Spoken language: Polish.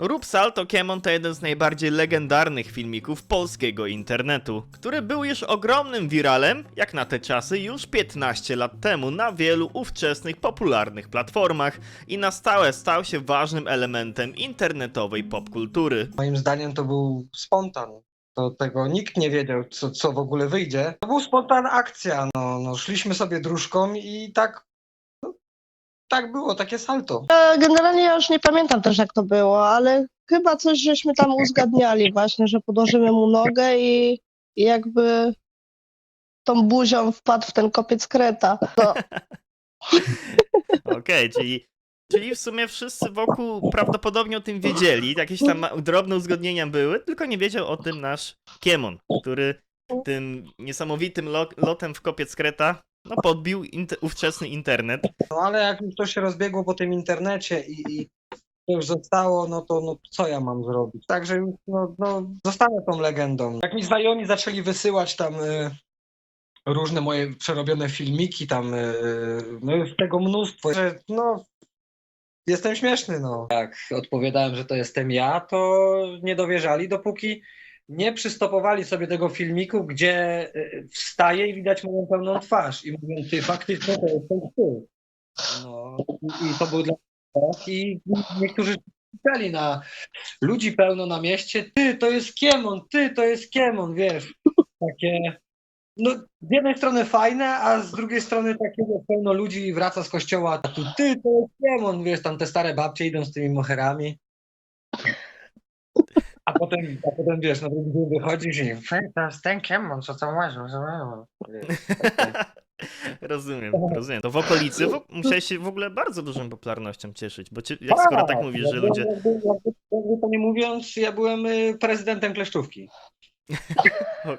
Rób Salto Kiemon to jeden z najbardziej legendarnych filmików polskiego internetu, który był już ogromnym wiralem, jak na te czasy, już 15 lat temu na wielu ówczesnych popularnych platformach i na stałe stał się ważnym elementem internetowej popkultury. Moim zdaniem to był spontan. To tego nikt nie wiedział, co, co w ogóle wyjdzie. To był spontan akcja. No, no, szliśmy sobie dróżką i tak. Tak było, takie salto. E, Generalnie ja już nie pamiętam też jak to było, ale chyba coś żeśmy tam uzgadniali właśnie, że podłożymy mu nogę i, i jakby tą buzią wpadł w ten kopiec kreta. To, Okej, czyli, czyli w sumie wszyscy wokół prawdopodobnie o tym wiedzieli, jakieś tam ma- drobne uzgodnienia były, tylko nie wiedział o tym nasz Kiemon, który tym niesamowitym lo lotem w kopiec kreta no, podbił int ówczesny internet. No ale jak już to się rozbiegło po tym internecie i, i to już zostało, no to no, co ja mam zrobić? Także już no, no, zostanę tą legendą. Jak mi znajomi zaczęli wysyłać tam y, różne moje przerobione filmiki, tam y, no jest tego mnóstwo, że no jestem śmieszny, no. Jak odpowiadałem, że to jestem ja, to nie dowierzali, dopóki nie przystopowali sobie tego filmiku, gdzie y, wstaje i widać moją pełną twarz i mówią, ty faktycznie to jestem ty. No i, to był dla mnie szok. i niektórzy pisali na ludzi pełno na mieście, ty to jest Kiemon, ty to jest Kiemon, wiesz, takie no z jednej strony fajne, a z drugiej strony takie że pełno ludzi wraca z kościoła, ty to jest Kiemon, wiesz, tam te stare babcie idą z tymi moherami. A potem, a potem wiesz, na drugi dzień wychodzisz i "Fej, to jest ten Kiemon, co tam łaził. Rozumiem, rozumiem. To w okolicy w musiałeś się w ogóle bardzo dużą popularnością cieszyć, bo ci, jak skoro tak mówisz, że ludzie... Jakby, jakby, jakby to nie mówiąc, ja byłem y, prezydentem Kleszczówki. Okej.